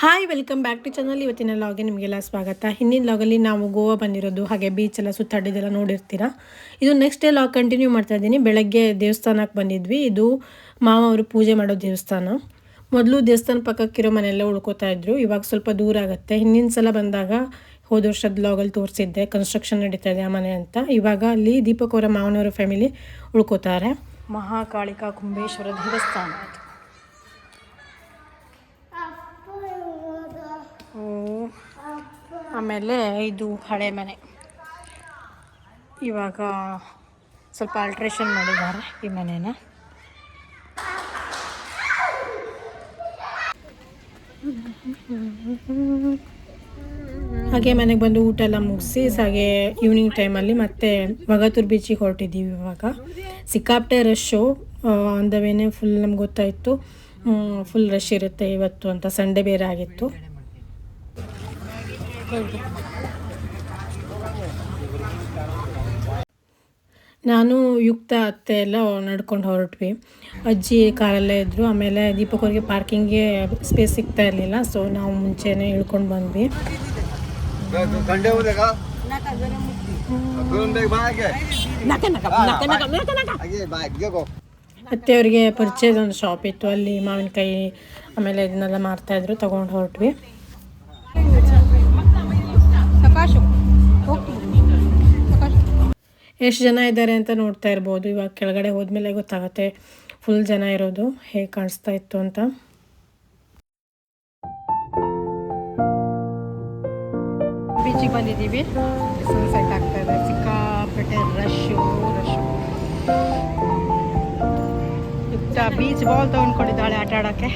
Hi welcome back to channel ಇವತ್ತಿನ ಲಾಗೆ ನಿಮಗೆಲ್ಲ ಸ್ವಾಗತ. ಹಿಂದಿನ ಲಾಗಲ್ಲಿ ನಾವು ಗೋವಾ ಬಂದಿರೋದು, ಹಾಗೆ ಬೀಚ್ ಎಲ್ಲ ಸುತ್ತಾಡಿದ್ದೆಲ್ಲ ನೋಡಿರ್ತೀರಾ? ಇದು ನೆಕ್ಸ್ಟ್ ಡೇ ಲಾಗ್ ಕಂಟಿನ್ಯೂ ಮಾಡ್ತಾ ಇದ್ದೀನಿ. ಬೆಳಗ್ಗೆ ದೇವಸ್ಥಾನಕ್ಕೆ ಬಂದಿದ್ವಿ. ಇದು ಮಾವ ಅವರು ಪೂಜೆ ಮಾಡೋ ದೇವಸ್ಥಾನ. ಮೊದಲು ದೇವಸ್ಥಾನ ಪಕ್ಕಕ್ಕಿರೋ ಮನೆಯೆಲ್ಲ ಉಳ್ಕೋತಾ ಇದ್ರು. ಇವಾಗ ಸ್ವಲ್ಪ ದೂರ ಆಗುತ್ತೆ. ಹಿಂದಿನ ಸಲ ಬಂದಾಗ ಹೋದ ವರ್ಷದ ಲಾಗಲ್ಲಿ ತೋರಿಸಿದ್ದೆ. ಕನ್ಸ್ಟ್ರಕ್ಷನ್ ನಡೀತಾ ಇದೆ ಆ ಮನೆ ಅಂತ. ಇವಾಗ ಅಲ್ಲಿ ದೀಪಕ್ ಅವರ ಮಾವನವರ ಫ್ಯಾಮಿಲಿ ಉಳ್ಕೋತಾರೆ. ಮಹಾಕಾಳಿಕಾ ಕುಂಬೇಶ್ವರ ದೇವಸ್ಥಾನ. ಆಮೇಲೆ ಇದು ಹಳೆ ಮನೆ. ಇವಾಗ ಸ್ವಲ್ಪ ಆಲ್ಟ್ರೇಷನ್ ಮಾಡಿದ್ದಾರೆ ಈ ಮನೇನ. ಹಾಗೆ ಮನೆಗೆ ಬಂದು ಊಟ ಎಲ್ಲ ಮುಗಿಸಿ ಹಾಗೆ ಈವ್ನಿಂಗ್ ಟೈಮಲ್ಲಿ ಮತ್ತೆ ವಗತೂರ್ ಬೀಚಿಗೆ ಹೊರಟಿದ್ದೀವಿ ಇವಾಗ. ಸಿಕ್ಕಾಪಟ್ಟೆ ರಶ್ಶು ದ ವೇನೆ ಫುಲ್ ನಮ್ಗೆ ಗೊತ್ತಾಯಿತು. ಫುಲ್ ರಶ್ ಇರುತ್ತೆ ಇವತ್ತು ಅಂತ. ಸಂಡೇ ಬೇರೆ ಆಗಿತ್ತು. ನಾನು ಯುಕ್ತ ಅತ್ತೆ ಎಲ್ಲ ನಡ್ಕೊಂಡು ಹೊರಟ್ವಿ. ಅಜ್ಜಿ ಕಾರಲ್ಲೇ ಇದ್ದರು ಆಮೇಲೆ ದೀಪಕ್ ಅವ್ರಿಗೆ ಪಾರ್ಕಿಂಗ್ಗೆ ಸ್ಪೇಸ್ ಸಿಗ್ತಾ ಇರಲಿಲ್ಲ. ಸೊ ನಾವು ಮುಂಚೆನೇ ಇಳ್ಕೊಂಡು ಬಂದ್ವಿ. ಅತ್ತೆಯವರಿಗೆ ಪರಿಚಯದ ಒಂದು ಶಾಪ್ ಇತ್ತು. ಅಲ್ಲಿ ಮಾವಿನಕಾಯಿ ಆಮೇಲೆ ಇದನ್ನೆಲ್ಲ ಮಾರ್ತಾಯಿದ್ರು ತೊಗೊಂಡು ಹೊರಟ್ವಿ. ಎಷ್ಟು ಜನ ಇದ್ದಾರೆ ಅಂತ ನೋಡ್ತಾ ಇರ್ಬೋದು. ಇವಾಗ ಕೆಳಗಡೆ ಹೋದ್ಮೇಲೆ ಗೊತ್ತಾಗುತ್ತೆ ಫುಲ್ ಜನ ಇರೋದು ಹೇಗೆ ಕಾಣಿಸ್ತಾ ಇತ್ತು ಅಂತ. ಬೀಚಿಗೆ ಬಂದಿದ್ದೀವಿ. ಸನ್ಸೆಟ್ ಸೆಟ್ ಆಗ್ತಾ ಇದೆ. ಸಿಕ್ಕಾಪಟ್ಟೆ ರಶ್ಶು ರಶ್ಶು ಬೀಚ್ ಬಾಲ್ ತೊಗೊಂಡ್ಕೊಂಡಿದ್ದಾಳೆ ಆಟ ಆಡೋಕ್ಕೆ.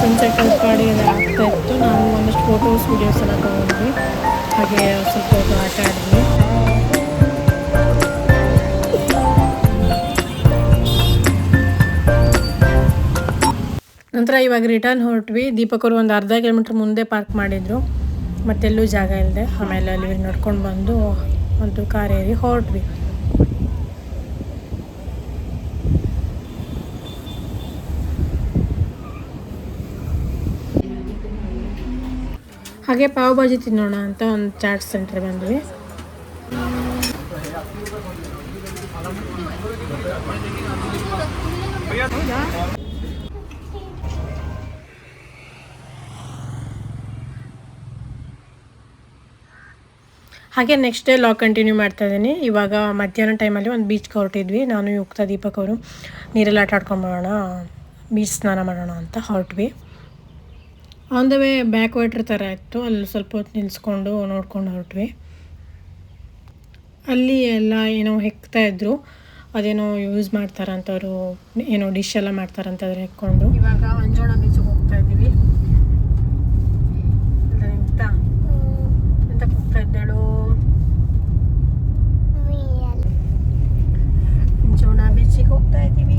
ಸನ್ಸೆಟ್ ಪಾಡಿ ಎಲ್ಲ ಆಗ್ತಾ ಇತ್ತು. ನಾವು ಒಂದಷ್ಟು ಫೋಟೋಸ್ ವೀಡಿಯೋಸ್ ಎಲ್ಲ ತೊಗೊಂಡ್ವಿ. ಹಾಗೆ ಸ್ವಲ್ಪ ಆಟ ಆಡಿದ್ವಿ. ನಂತರ ಇವಾಗ ರಿಟರ್ನ್ ಹೊರಟ್ವಿ. ದೀಪಕರು ಒಂದು ಅರ್ಧ ಕಿಲೋಮೀಟ್ರ್ ಮುಂದೆ ಪಾರ್ಕ್ ಮಾಡಿದ್ರು. ಮತ್ತೆಲ್ಲೂ ಜಾಗ ಇಲ್ಲದೆ ಆಮೇಲೆ ಅಲ್ಲಿ ನೋಡ್ಕೊಂಡು ಬಂದು ಒಂದು ಕಾರ್ ಏರಿ ಹೊರಟ್ವಿ. ಹಾಗೆ ಪಾವ್ ಭಾಜಿ ತಿನ್ನೋಣ ಅಂತ ಒಂದು ಚಾಟ್ ಸೆಂಟರ್ ಬಂದ್ವಿ. ಹಾಗೆ ನೆಕ್ಸ್ಟ್ ಡೇ ಲಾಕ್ ಕಂಟಿನ್ಯೂ ಮಾಡ್ತಾ ಇದ್ದೀನಿ. ಇವಾಗ ಮಧ್ಯಾಹ್ನ ಟೈಮಲ್ಲಿ ಒಂದು ಬೀಚ್ಗೆ ಹೊರಟಿದ್ವಿ. ನಾನು, ಯುಕ್ತ, ದೀಪಕ್ ಅವರು ನೀರೆಲ್ಲ ಆಟ ಆಡ್ಕೊಂಡು ಬರೋಣ ಬೀಚ್ ಸ್ನಾನ ಮಾಡೋಣ ಅಂತ ಹೊರಟ್ವಿ. On the way back water ಥರ ಇತ್ತು. ಅಲ್ಲಿ ಸ್ವಲ್ಪ ಹೊತ್ತು ನಿಲ್ಲಿಸ್ಕೊಂಡು ನೋಡ್ಕೊಂಡು ಹೊರಟ್ವಿ. ಅಲ್ಲಿ ಎಲ್ಲ ಏನೋ ಹೆಕ್ತಾ ಇದ್ರು. ಅದೇನೋ ಯೂಸ್ ಮಾಡ್ತಾರಂತವರು, ಏನೋ ಡಿಶ್ ಎಲ್ಲ ಮಾಡ್ತಾರಂತ ಹೆಕ್ಕೊಂಡು. ಇವಾಗ ಅಂಜೋಣ ಬೀಚಿಗೆ ಹೋಗ್ತಾ ಇದ್ದೀವಿ ಎಂತ ಎಂತ ಹೋಗ್ತಾ ಇದ್ದಾಳು ಅಂಜೋಣ ಬೀಚಿಗೆ ಹೋಗ್ತಾ ಇದ್ದೀವಿ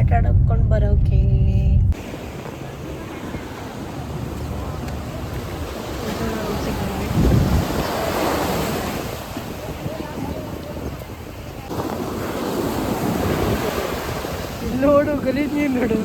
ನೀರಾಟ ಆಡ್ಕೊಂಡು ಬರೋಕೆ. ನೋಡು ಗಲೀಜ್ ನೀರು ನೋಡು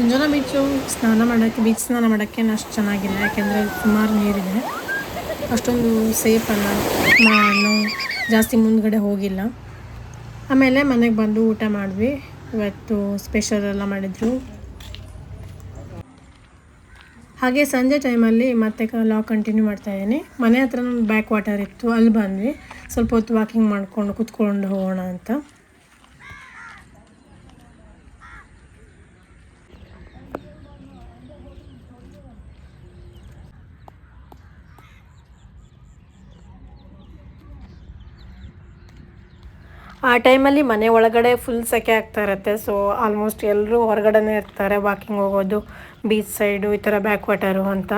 ಅಂಜನ ಬೀಚು ಸ್ನಾನ ಮಾಡೋಕ್ಕೆ ಬೀಚ್ ಸ್ನಾನ ಮಾಡೋಕ್ಕೆ ಅಷ್ಟು ಚೆನ್ನಾಗಿಲ್ಲ. ಯಾಕೆಂದರೆ ಸುಮಾರು ನೀರಿದೆ. ಅಷ್ಟೊಂದು ಸೇಫ್ ಅಲ್ಲ. ನಾನು ಜಾಸ್ತಿ ಮುಂದ್ಗಡೆ ಹೋಗಿಲ್ಲ. ಆಮೇಲೆ ಮನೆಗೆ ಬಂದು ಊಟ ಮಾಡಿದ್ವಿ. ಇವತ್ತು ಸ್ಪೆಷಲ್ ಎಲ್ಲ ಮಾಡಿದ್ರು. ಹಾಗೆ ಸಂಜೆ ಟೈಮಲ್ಲಿ ಮತ್ತೆ ಲಾಗ್ ಕಂಟಿನ್ಯೂ ಮಾಡ್ತಾ ಇದ್ದೀನಿ. ಮನೆ ಹತ್ರ ಬ್ಯಾಕ್ ವಾಟರ್ ಇತ್ತು. ಅಲ್ಲಿ ಬಂದ್ವಿ. ಸ್ವಲ್ಪ ಹೊತ್ತು ವಾಕಿಂಗ್ ಮಾಡಿಕೊಂಡು ಕುತ್ಕೊಂಡು ಹೋಗೋಣ ಅಂತ. ಆ ಟೈಮಲ್ಲಿ ಮನೆ ಒಳಗಡೆ ಫುಲ್ ಸೆಕೆ ಆಗ್ತಾ ಇರುತ್ತೆ. ಸೊ ಆಲ್ಮೋಸ್ಟ್ ಎಲ್ಲರೂ ಹೊರಗಡೆನೇ ಇರ್ತಾರೆ ವಾಕಿಂಗ್ ಹೋಗೋದು ಬೀಚ್ ಸೈಡು ಈ ಥರ ಬ್ಯಾಕ್ ವಾಟರು ಅಂತ.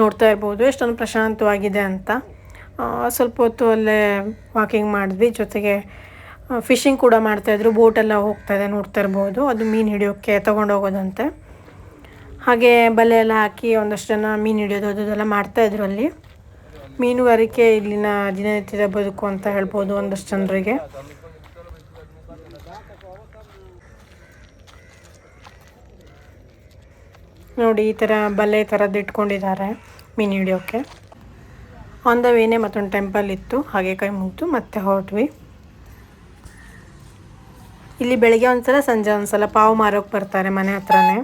ನೋಡ್ತಾ ಇರ್ಬೋದು, ಎಷ್ಟೊಂದು ಪ್ರಶಾಂತವಾಗಿದೆ ಅಂತ. ಸ್ವಲ್ಪ ಹೊತ್ತು ಅಲ್ಲೇ ವಾಕಿಂಗ್ ಮಾಡಿದ್ವಿ. ಜೊತೆಗೆ ಫಿಶಿಂಗ್ ಕೂಡ ಮಾಡ್ತಾಯಿದ್ರು ಬೋಟೆಲ್ಲ ಹೋಗ್ತಾ ಇದೆ, ನೋಡ್ತಾ ಇರ್ಬೋದು. ಅದು ಮೀನು ಹಿಡಿಯೋಕ್ಕೆ ತೊಗೊಂಡು ಹೋಗೋದಂತೆ. ಹಾಗೆ ಬಲೆ ಎಲ್ಲ ಹಾಕಿ ಒಂದಷ್ಟು ಜನ ಮೀನು ಹಿಡಿಯೋದು ಅದೆಲ್ಲ ಮಾಡ್ತಾಯಿದ್ರು ಅಲ್ಲಿ. ಮೀನುಗಾರಿಕೆ ಇಲ್ಲಿನ ದಿನನಿತ್ಯದ ಬದುಕು ಅಂತ ಹೇಳ್ಬೋದು ಒಂದಷ್ಟು ಜನರಿಗೆ. ನೋಡಿ, ಈ ಥರ ಬಲೆ ಥರದ್ದು ಇಟ್ಕೊಂಡಿದ್ದಾರೆ ಮೀನು ಹಿಡಿಯೋಕ್ಕೆ. ಆನ್ ದ ವೇನೇ ಮತ್ತೊಂದು ಟೆಂಪಲ್ ಇತ್ತು, ಹಾಗೆ ಕೈ ಮುಗಿದು ಮತ್ತೆ ಹೊರಟ್ವಿ. ಇಲ್ಲಿ ಬೆಳಗ್ಗೆ ಒಂದ್ಸಲ, ಸಂಜೆ ಒಂದ್ಸಲ ಪಾವು ಮಾರೋಕೆ ಬರ್ತಾರೆ ಮನೆ ಹತ್ರನೇ.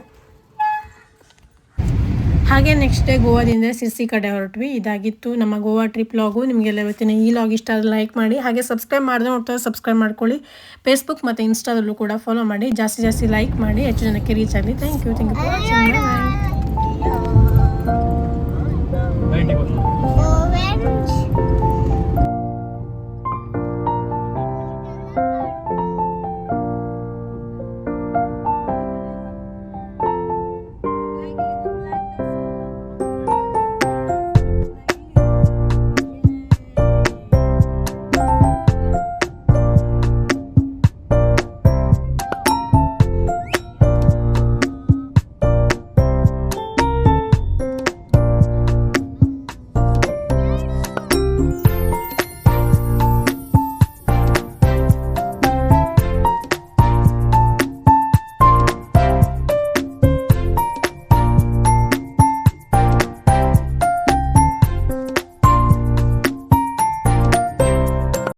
ಹಾಗೆ ನೆಕ್ಸ್ಟ್ ಡೇ ಗೋವಾದಿಂದ ಸಿರ್ಸಿ ಕಡೆ ಹೊರಟ್ವಿ. ಇದಾಗಿತ್ತು ನಮ್ಮ ಗೋವಾ ಟ್ರಿಪ್ ಲಾಗು ನಿಮಗೆಲ್ಲ ಇವತ್ತಿನ ಈ ಲಾಗ್ ಇಷ್ಟ ಆದರೆ ಲೈಕ್ ಮಾಡಿ. ಹಾಗೆ ಸಬ್ಸ್ಕ್ರೈಬ್ ಮಾಡಿದ್ರೆ ನೋಡ್ತಾರೆ ಸಬ್ಸ್ಕ್ರೈಬ್ ಮಾಡ್ಕೊಳ್ಳಿ. ಫೇಸ್ಬುಕ್ ಮತ್ತು ಇನ್ಸ್ಟಾದಲ್ಲೂ ಕೂಡ ಫಾಲೋ ಮಾಡಿ. ಜಾಸ್ತಿ ಜಾಸ್ತಿ ಲೈಕ್ ಮಾಡಿ, ಹೆಚ್ಚು ಜನಕ್ಕೆ ರೀಚ್ ಆಗಲಿ. Thank you thank you for watching